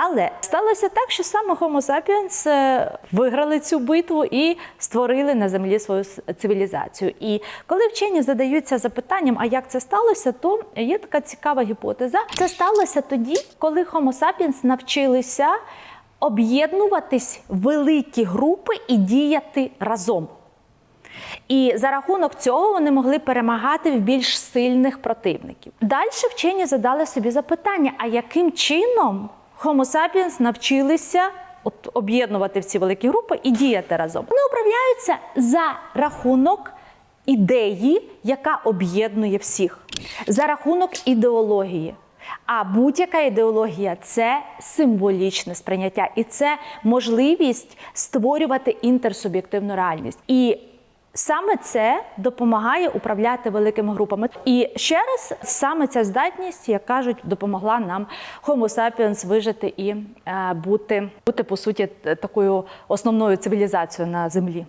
Але сталося так, що саме Homo sapiens е, виграли цю битву і створили на землі свою цивілізацію. І коли вчені задаються запитанням, а як це сталося, то є така цікава гіпотеза. Це сталося тоді, коли Homo sapiens навчилися об'єднуватись великі групи і діяти разом. І за рахунок цього вони могли перемагати в більш сильних противників. Далі вчені задали собі запитання: а яким чином Homo sapiens навчилися от, об'єднувати в ці великі групи і діяти разом? Вони управляються за рахунок ідеї, яка об'єднує всіх, за рахунок ідеології. А будь-яка ідеологія це символічне сприйняття, і це можливість створювати інтерсуб'єктивну реальність. І Саме це допомагає управляти великими групами. І ще раз, саме ця здатність, як кажуть, допомогла нам Homo sapiens вижити і е, бути, бути по суті такою основною цивілізацією на землі.